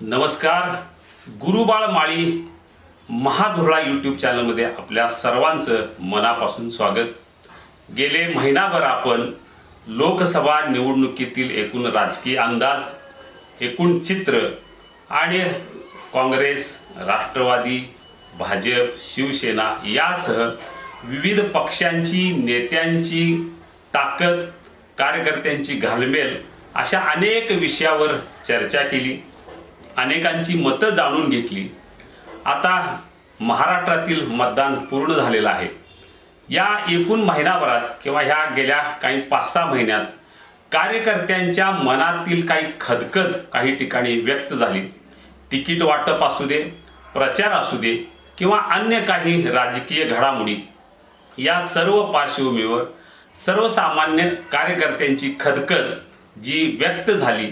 नमस्कार. गुरुबाळ माळी महाधुरळा यूट्यूब चॅनलमध्ये आपल्या सर्वांचं मनापासून स्वागत. गेले महिनाभर आपण लोकसभा निवडणुकीतील एकूण राजकीय अंदाज एकूण चित्र आणि काँग्रेस राष्ट्रवादी भाजप शिवसेना यासह विविध पक्षांची नेत्यांची ताकद कार्यकर्त्यांची घालमेल अशा अनेक विषयावर चर्चा केली. अनेकांची मतं जाणून घेतली. आता महाराष्ट्रातील मतदान पूर्ण झालेलं आहे. या एकूण महिनाभरात किंवा ह्या गेल्या काही पाच सहा महिन्यात कार्यकर्त्यांच्या मनातील काही खदखद काही ठिकाणी व्यक्त झाली. तिकीट वाटप असू दे प्रचार असू दे किंवा अन्य काही राजकीय घडामोडी या सर्व पार्श्वभूमीवर सर्वसामान्य कार्यकर्त्यांची खदखद जी व्यक्त झाली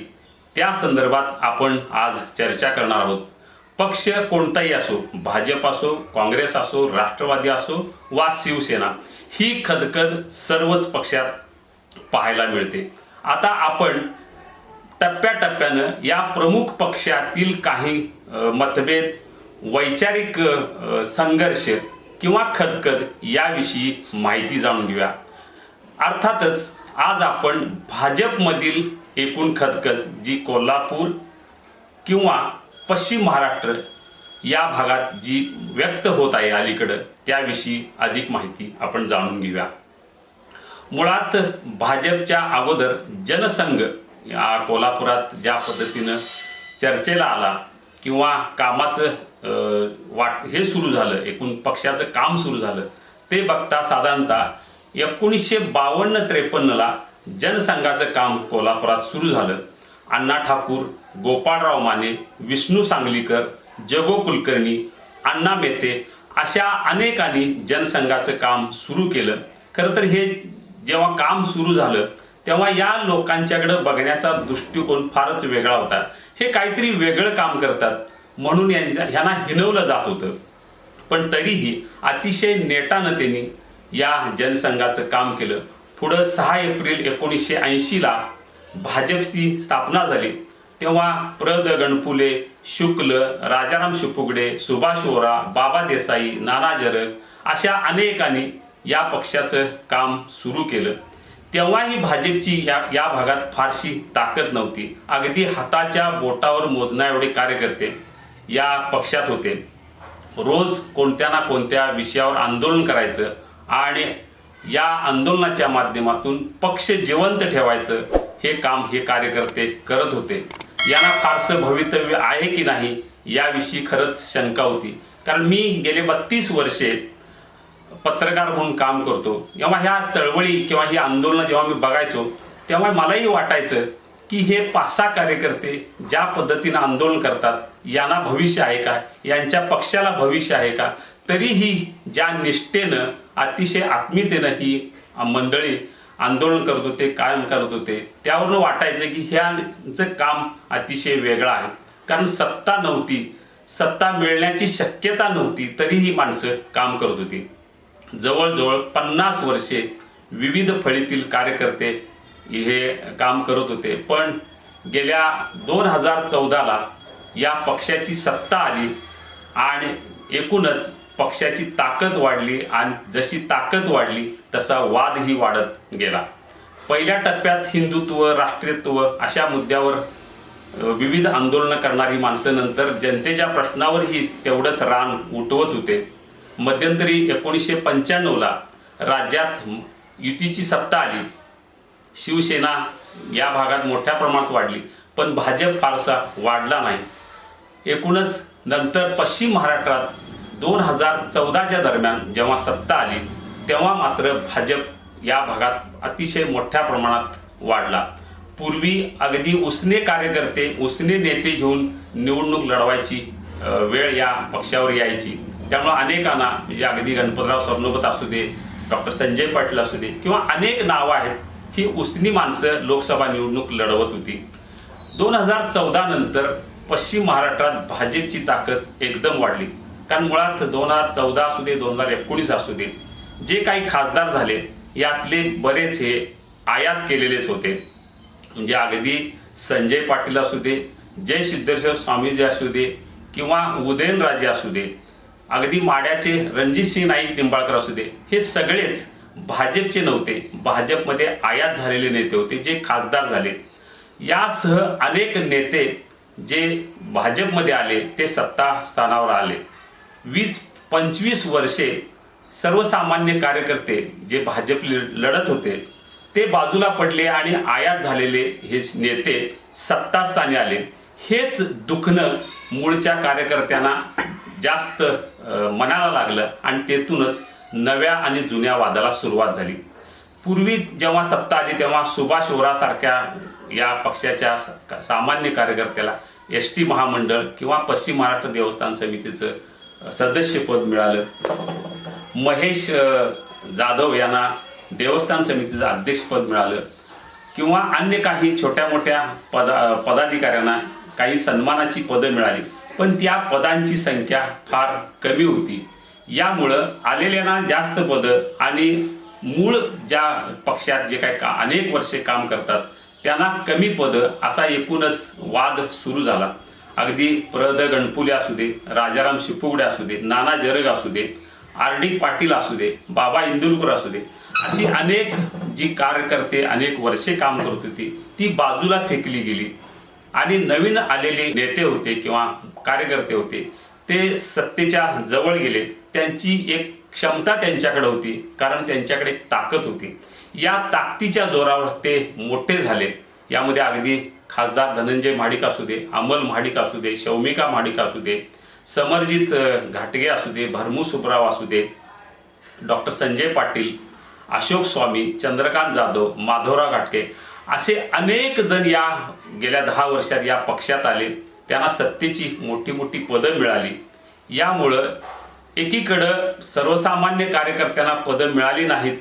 त्या संदर्भात आपण आज चर्चा करणार आहोत. पक्ष कोणताही असो भाजप असो काँग्रेस असो राष्ट्रवादी असो वा शिवसेना ही खदखद सर्वच पक्षात पाहायला मिळते. आता आपण टप्प्याटप्प्यानं या प्रमुख पक्षातील काही मतभेद वैचारिक संघर्ष किंवा खदखद याविषयी माहिती जाणून घेऊया. अर्थातच आज आपण भाजपमधील एकूण खदखद जी कोल्हापूर किंवा पश्चिम महाराष्ट्र या भागात जी व्यक्त होत आहे अलीकडं त्याविषयी अधिक माहिती आपण जाणून घेऊया. मुळात भाजपच्या अगोदर जनसंघ या कोल्हापुरात ज्या पद्धतीनं चर्चेला आला किंवा कामाचं वाट हे सुरू झालं एकूण पक्षाचं काम सुरू झालं ते बघता साधारणतः एकोणीसशे बावन्न त्रेपन्नला जनसंघाचं काम कोल्हापुरात सुरू झालं. अण्णा ठाकूर गोपाळराव माने विष्णू सांगलीकर जगो कुलकर्णी अण्णा मेते अशा अनेकांनी जनसंघाचं काम सुरू केलं. खरं तर हे जेव्हा काम सुरू झालं तेव्हा या लोकांच्याकडं बघण्याचा दृष्टिकोन फारच वेगळा होता. हे काहीतरी वेगळं काम करतात म्हणून यांच्या ह्यांना हिनवलं जात होतं. पण तरीही अतिशय नेटानं त्यांनी या जनसंघाचं काम केलं. पुढं सहा एप्रिल एकोणीसशे ऐंशीला भाजपची स्थापना झाली. तेव्हा प्र द गणपुले शुक्ल राजाराम शिपुगडे सुभाष ओरा बाबा देसाई नाना जरग अशा अनेकांनी या पक्षाचं काम सुरू केलं. तेव्हाही भाजपची या या भागात फारशी ताकद नव्हती. अगदी हाताच्या बोटावर मोजण्या एवढे कार्यकर्ते या पक्षात होते. रोज कोणत्या ना कोणत्या विषयावर आंदोलन करायचं आणि या आंदोलनाच्या माध्यमातून पक्ष जिवंत ठेवायचं हे काम हे कार्यकर्ते करत होते. यांना फारसं भवितव्य आहे की नाही याविषयी खरंच शंका होती. कारण मी गेले बत्तीस वर्षे पत्रकार म्हणून काम करतो. जेव्हा ह्या चळवळी किंवा ही आंदोलनं जेव्हा मी बघायचो तेव्हा मलाही वाटायचं की हे पाच सहा कार्यकर्ते ज्या पद्धतीनं आंदोलन करतात यांना भविष्य आहे का? यांच्या पक्षाला भविष्य आहे का? तरीही ज्या निष्ठेनं अतिशय आत्मीयतेनं ही मंडळी आंदोलन करत होते कायम करत होते त्यावरनं वाटायचं की ह्यांचं काम अतिशय वेगळं आहे. कारण सत्ता नव्हती. सत्ता मिळण्याची शक्यता नव्हती. तरी ही माणसं काम करत होती. जवळजवळ पन्नास वर्षे विविध फळीतील कार्यकर्ते हे काम करत होते. पण गेल्या दोन हजार चौदाला या पक्षाची सत्ता आली आणि एकूणच पक्षाची ताकद वाढली आणि जशी ताकद वाढली तसा वादही वाढत गेला. पहिल्या टप्प्यात हिंदुत्व राष्ट्रीयत्व अशा मुद्द्यावर विविध आंदोलनं करणारी माणसं नंतर जनतेच्या प्रश्नावरही तेवढंच रान उठवत होते. मध्यंतरी एकोणीसशे पंच्याण्णवला राज्यात युतीची सत्ता आली. शिवसेना या भागात मोठ्या प्रमाणात वाढली पण भाजप फारसा वाढला नाही. एकूणच नंतर पश्चिम महाराष्ट्रात दोन हजार चौदाच्या दरम्यान जेव्हा सत्ता आली तेव्हा मात्र भाजप या भागात अतिशय मोठ्या प्रमाणात वाढला. पूर्वी अगदी उसने कार्यकर्ते उसने नेते घेऊन निवडणूक लढवायची वेळ या पक्षावर यायची. त्यामुळे अनेकांना म्हणजे अगदी गणपतराव सरनोबत असू दे डॉक्टर संजय पाटील असू दे किंवा अनेक नावं आहेत ही उसनी माणसं लोकसभा निवडणूक लढवत होती. दोन हजार चौदा नंतर पश्चिम महाराष्ट्रात भाजपची ताकद एकदम वाढली. कारण मुळात दोन हजार चौदा असू दे दोन हजार एकोणीस असू दे जे काही खासदार झाले यातले बरेच हे आयात केलेलेच होते. म्हणजे अगदी संजय पाटील असू दे जय सिद्धेश्वर स्वामीजी असू दे किंवा उदयनराजे असू दे अगदी माड्याचे रणजितसिंह नाईक निंबाळकर असू दे हे सगळेच भाजपचे नव्हते. भाजपमध्ये आयात झालेले नेते होते जे खासदार झाले. यासह अनेक नेते जे भाजपमध्ये आले ते सत्ता स्थानावर आले. वीस पंचवीस वर्षे सर्वसामान्य कार्यकर्ते जे भाजप लढत होते ते बाजूला पडले आणि आयात झालेले हे नेते सत्तास्थानी आले. हेच दुखणं मूळच्या कार्यकर्त्यांना जास्त मनाला लागलं आणि तेथूनच नव्या आणि जुन्या वादाला सुरुवात झाली. पूर्वी जेव्हा सत्ता आली तेव्हा सुभाष ओरासारख्या या पक्षाच्या स- सामान्य कार्यकर्त्याला एस टी महामंडळ किंवा पश्चिम महाराष्ट्र देवस्थान समितीचं सदस्यपद मिळालं. महेश जाधव यांना देवस्थान समितीचं अध्यक्षपद मिळालं. किंवा अन्य काही छोट्या मोठ्या पदा पदाधिकाऱ्यांना काही सन्मानाची पदं मिळाली. पण त्या पदांची संख्या फार कमी होती. यामुळं आलेल्यांना जास्त पदं आणि मूळ ज्या पक्षात जे काही का अनेक वर्षे काम करतात त्यांना कमी पदं असा एकूणच वाद सुरू झाला. अगदी प्र द गणपुले असू दे राजाराम शिपुगडे असू दे नाना जरग असू दे आर डी पाटील असू दे बाबा इंदुलकर असू दे अशी अनेक जी कार्यकर्ते अनेक वर्षे काम करत होती ती बाजूला फेकली गेली. आणि नवीन आलेले नेते होते किंवा कार्यकर्ते होते ते सत्तेच्या जवळ गेले. त्यांची एक क्षमता त्यांच्याकडे होती कारण त्यांच्याकडे ताकद होती. या ताकदीच्या जोरावर ते मोठे झाले. यामध्ये अगदी खासदार धनंजय महाडिक असू दे अमल महाडिक असू दे शौमिका महाडिक असू दे समरजित घाटगे असू दे भरमू सुब्राव असू दे डॉक्टर संजय पाटील अशोक स्वामी चंद्रकांत जाधव माधवराव घाटके असे अनेक जण या गेल्या दहा वर्षात या पक्षात आले. त्यांना सत्तेची मोठी मोठी पदं मिळाली. यामुळं एकीकडं सर्वसामान्य कार्यकर्त्यांना पदं मिळाली नाहीत.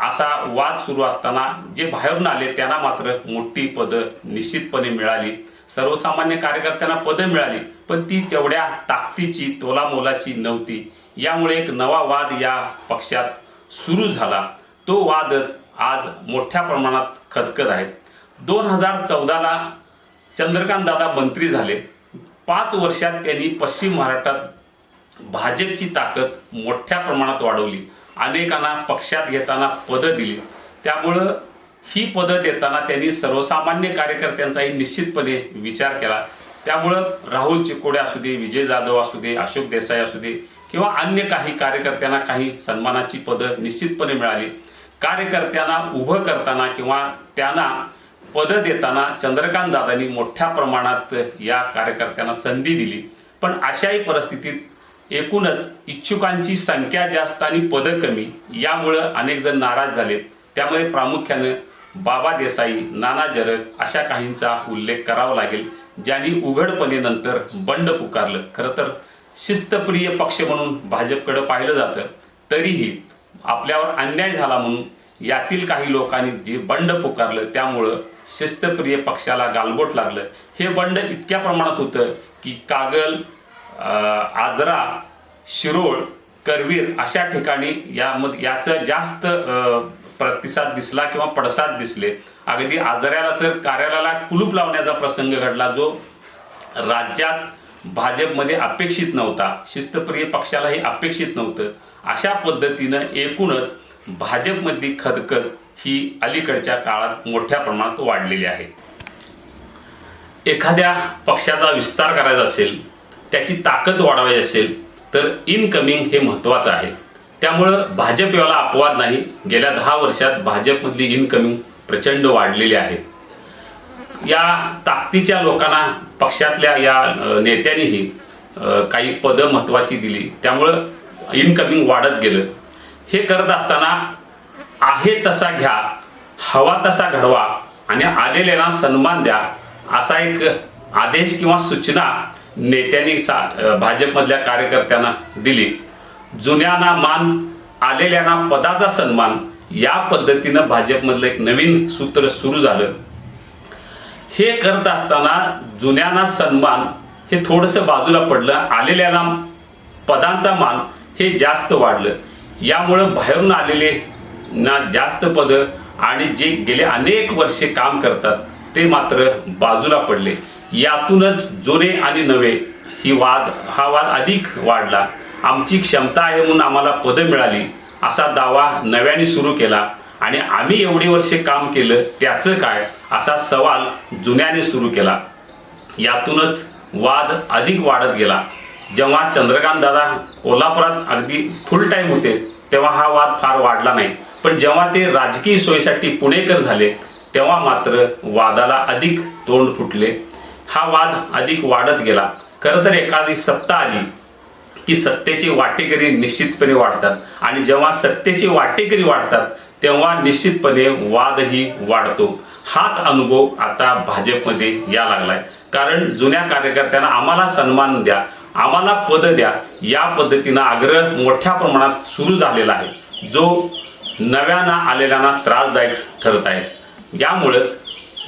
असा वाद सुरू असताना जे बाहेरून आले त्यांना मात्र मोठी पदं निश्चितपणे मिळाली. सर्वसामान्य कार्यकर्त्यांना पदं मिळाली पण ती तेवढ्या ताकदीची तोलामोलाची नव्हती. यामुळे एक नवा वाद या पक्षात सुरू झाला. तो वादच आज मोठ्या प्रमाणात खदखद आहे. दोन हजार चौदाला चंद्रकांत दादा मंत्री झाले. पाच वर्षात त्यांनी पश्चिम महाराष्ट्रात भाजपची ताकद मोठ्या प्रमाणात वाढवली. अनेकांना पक्षात घेताना पदं दिली. त्यामुळं ही पदं देताना त्यांनी सर्वसामान्य कार्यकर्त्यांचाही निश्चितपणे विचार केला. त्यामुळं राहुल चिकोडे असू दे विजय जाधव असू दे अशोक देसाई असू दे किंवा अन्य काही कार्यकर्त्यांना काही सन्मानाची पदं निश्चितपणे मिळाली. कार्यकर्त्यांना उभं करताना किंवा त्यांना पदं देताना चंद्रकांत दादांनी मोठ्या प्रमाणात या कार्यकर्त्यांना संधी दिली. पण अशाही परिस्थितीत एकूणच इच्छुकांची संख्या जास्त आणि पदं कमी यामुळं अनेक जण नाराज झाले त्यामुळे प्रामुख्यानं बाबा देसाई नाना जरग अशा काहींचा उल्लेख करावा लागेल ज्यांनी उघडपणे नंतर बंड पुकारलं. खरं तर शिस्तप्रिय पक्ष म्हणून भाजपकडं पाहिलं जातं. तरीही आपल्यावर अन्याय झाला म्हणून यातील काही लोकांनी जे बंड पुकारलं त्यामुळं शिस्तप्रिय पक्षाला गालबोट लागलं. हे बंड इतक्या प्रमाणात होतं की कागल आजरा शिरोळ करवीर अशा ठिकाणी यामध्ये याचं जास्त प्रतिसाद दिसला किंवा पडसाद दिसले. अगदी आजऱ्याला तर कार्यालयाला कुलूप लावण्याचा प्रसंग घडला जो राज्यात भाजपमध्ये अपेक्षित नव्हता. शिस्तप्रिय पक्षालाही अपेक्षित नव्हतं. अशा पद्धतीनं एकूणच भाजपमधली खदखद ही अलीकडच्या काळात मोठ्या प्रमाणात वाढलेली आहे. एखाद्या पक्षाचा विस्तार करायचा असेल त्याची ताकद वाढवायची असेल तर इनकमिंग हे महत्त्वाचं आहे. त्यामुळं भाजप याला अपवाद नाही. गेल्या दहा वर्षात भाजपमधली इनकमिंग प्रचंड वाढलेली आहे. या ताकदीच्या लोकांना पक्षातल्या या नेत्यांनीही काही पदं महत्त्वाची दिली. त्यामुळं इनकमिंग वाढत गेलं. हे करत असताना आहे तसा घ्या हवा तसा घडवा आणि आलेल्यांना सन्मान द्या असा एक आदेश किंवा सूचना नेत्यांनी सा भाजपमधल्या कार्यकर्त्यांना दिली. जुन्यांना मान आलेल्यांना पदाचा सन्मान या पद्धतीनं भाजपमधलं एक नवीन सूत्र सुरू झालं. हे करत असताना जुन्यांना सन्मान हे थोडंसं बाजूला पडलं आलेल्यांना पदांचा मान हे जास्त वाढलं. यामुळं बाहेरून आलेले ना जास्त पदं आणि जे गेले अनेक वर्षे काम करतात ते मात्र बाजूला पडले. यातूनच जुने आणि नवे. ही वाद हा वाद अधिक वाढला. आमची क्षमता आहे म्हणून आम्हाला पदं मिळाली. असा दावा नव्याने सुरू केला. आणि आम्ही एवढी वर्षे काम केलं त्याचं काय? असा सवाल जुन्याने सुरू केला. यातूनच वाद अधिक वाढत गेला. जेव्हा चंद्रकांत दादा कोल्हापुरात अगदी फुल टाईम होते तेव्हा हा वाद फार वाढला नाही. पण जेव्हा ते राजकीय सोयीसाठी पुणेकर झाले तेव्हा मात्र वादाला अधिक तोंड फुटले. हा वाद अधिक वाढत गेला. खरं तर एखादी सत्ता आली की सत्तेची वाटेकरी निश्चितपणे वाढतात आणि जेव्हा सत्तेची वाटेकरी वाढतात तेव्हा निश्चितपणे वादही वाढतो. हाच अनुभव आता भाजपमध्ये या लागलाय. कारण जुन्या कार्यकर्त्यांना आम्हाला सन्मान द्या आम्हाला पद द्या या पद्धतीनं आग्रह मोठ्या प्रमाणात सुरू झालेला आहे. जो नव्यानं आलेल्यांना त्रासदायक ठरत आहे. यामुळेच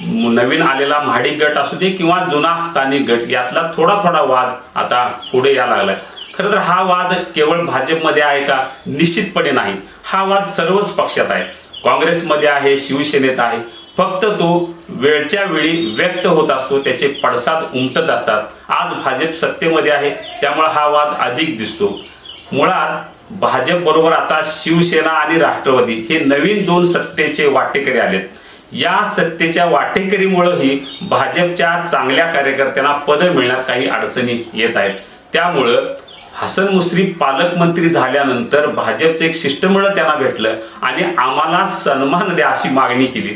नवीन आलेला महाडिक गट असू दे किंवा जुना स्थानिक गट यातला थोडा थोडा वाद आता पुढे या लागलाय. खरं तर हा वाद केवळ भाजपमध्ये आहे का? निश्चितपणे नाही. हा वाद सर्वच पक्षात आहे. काँग्रेसमध्ये आहे शिवसेनेत आहे. फक्त तो वेळच्या वेळी व्यक्त होत असतो त्याचे पडसाद उमटत असतात. आज भाजप सत्तेमध्ये आहे त्यामुळे हा वाद अधिक दिसतो. मुळात भाजप बरोबर आता शिवसेना आणि राष्ट्रवादी हे नवीन दोन सत्तेचे वाटेकरी आलेत. या सत्तेच्या वाटेकरीमुळंही भाजपच्या चांगल्या कार्यकर्त्यांना पदं मिळण्यात काही अडचणी येत आहेत. त्यामुळं हसन मुश्रीफ पालकमंत्री झाल्यानंतर भाजपचं एक शिष्टमंडळ त्यांना भेटलं आणि आम्हाला सन्मान द्या अशी मागणी केली.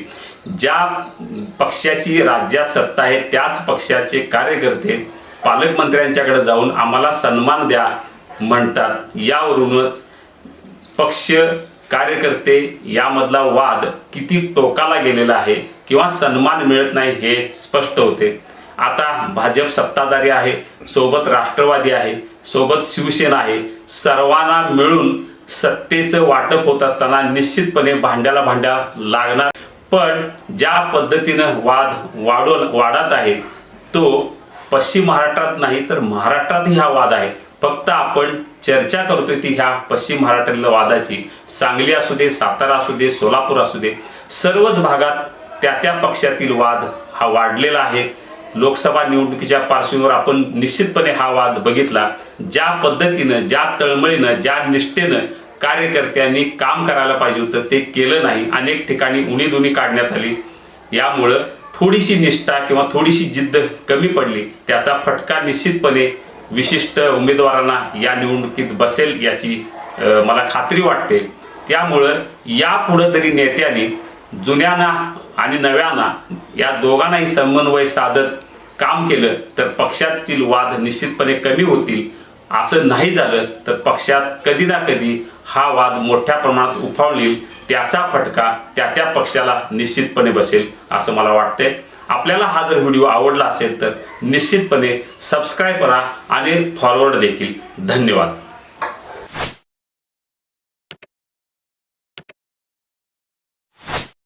ज्या पक्षाची राज्यात सत्ता आहे त्याच पक्षाचे कार्यकर्ते पालकमंत्र्यांच्याकडे जाऊन आम्हाला सन्मान द्या म्हणतात. यावरूनच पक्ष कार्यकर्ते यामधला वाद किती टोकाला गेलेला आहे किंवा सन्मान मिळत नाही हे स्पष्ट होते. आता भाजप सत्ताधारी आहे सोबत राष्ट्रवादी आहे सोबत शिवसेना आहे सर्वांना मिळून सत्तेचं वाटप होत असताना निश्चितपणे भांड्याला भांड्या लागणार. पण ज्या पद्धतीनं वाद वाढव वाढत आहे तो पश्चिम महाराष्ट्रात नाही तर महाराष्ट्रातही हा वाद आहे. फक्त आपण चर्चा करतोय ती ह्या पश्चिम महाराष्ट्रातल्या वादाची. सांगली असू दे सातारा असू दे सोलापूर असू दे सर्वच भागात त्या त्या पक्षातील वाद हा वाढलेला आहे. लोकसभा निवडणुकीच्या पार्श्वभूमीवर आपण निश्चितपणे हा वाद बघितला. ज्या पद्धतीनं ज्या तळमळीनं ज्या निष्ठेनं कार्यकर्त्यांनी काम करायला पाहिजे होतं ते केलं नाही. अनेक ठिकाणी उणीधुणी काढण्यात आली. यामुळं थोडीशी निष्ठा किंवा थोडीशी जिद्द कमी पडली. त्याचा फटका निश्चितपणे विशिष्ट उमेदवारांना या निवडणुकीत बसेल याची मला खात्री वाटते. त्यामुळं यापुढं तरी नेत्यांनी जुन्यांना आणि नव्यांना या दोघांनाही समन्वय साधत काम केलं तर पक्षातील वाद निश्चितपणे कमी होतील. असं नाही झालं तर पक्षात कधी ना कधी हा वाद मोठ्या प्रमाणात उफाळून त्याचा फटका त्या त्या पक्षाला निश्चितपणे बसेल असं मला वाटतंय. आपल्याला हा जर व्हिडिओ आवडला असेल तर निश्चितपणे सबस्क्राईब करा आणि फॉरवर्ड देखील. धन्यवाद.